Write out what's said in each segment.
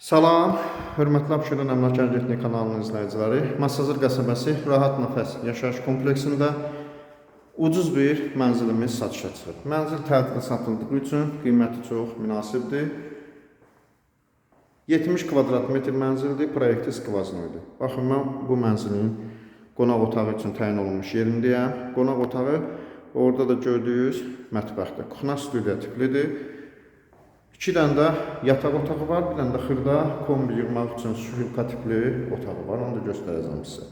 Salam, hörmətli Abşeron Əmlak Agentliyi kanalının izləyiciləri. Masazır qəsəbəsi Rahat Nəfəs yaşayış kompleksində ucuz bir mənzilimiz satışa çıxır. Mənzil tədqiq satıldığı üçün qiyməti çox münasibdir. 70 kvadrat metr mənzildir, proyekti skvaznoydur. Baxın, mən bu mənzilin qonaq otağı üçün təyin olunmuş yerindəyəm. Qonaq otağı orada da gördüyünüz mətbəxdə. Kuxna studiya tiplidir. İki dənə də yataq otağı var, bir dənə də xırda kombi yığmaq üçün şulka tipli otağı var. Onu da göstərəcəm sizə.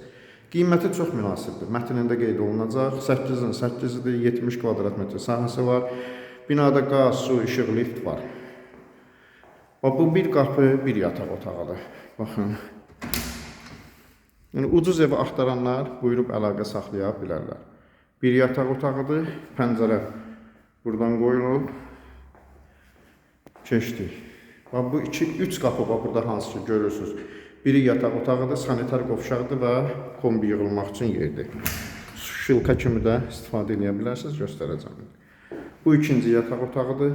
Qiyməti çox münasibdir. Mətnində qeyd olunacaq. 8-in 8-idir, 70 kvadrat metr sahəsi var. Binada qaz, su, işıq, lift var. Bax bu bir qapı, bir yataq otağıdır. Baxın. Yəni ucuz evi axtaranlar buyurub əlaqə saxlaya bilərlər. Bir yataq otağıdır, pəncərə buradan qoyulub. Keçdik. Bax bu 2 3 qapı var burada hansı ki görürsüz. Biri yataq otağıdır, sanitar qovşaqdır və kombi yığılmaq üçün yerdir. Şilka kimi də istifadə edə bilərsiniz, göstərəcəm. Bu ikinci yataq otağıdır.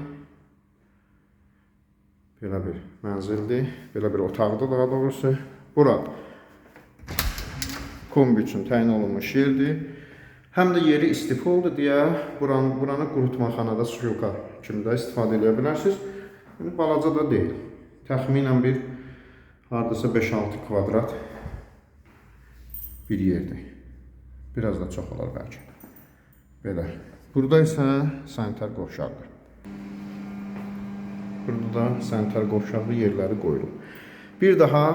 Belə bir mənzildir, belə bir otaqdır daha doğrusu. Bura kombi üçün təyin olunmuş yerdir. Həm də yeri istipoldur deyə buranı, buranı qurutmaxanada şilka kimi də istifadə edə bilərsiniz. Yəni balaca da deyil. Təxminən bir hardasa 5-6 kvadrat bir yerdir. Biraz da çox olar bəlkə. Belə. Burada isə sanitar qovşaqdır. Burada da sanitar qovşaqlı yerləri qoyulub. Bir daha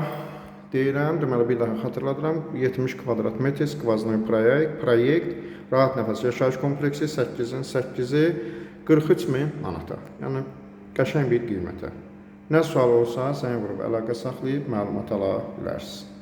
deyirəm, deməli bir daha xatırladıram. 70 kvadrat metr skvaznoy proyekt, proyekt Rahat Nəfəs yaşayış kompleksi 8-in 8-i 43 min manata. Yəni qəşəng bir qiymətə. Nə sual olsa, səni vurub əlaqə saxlayıb məlumat ala bilərsiniz.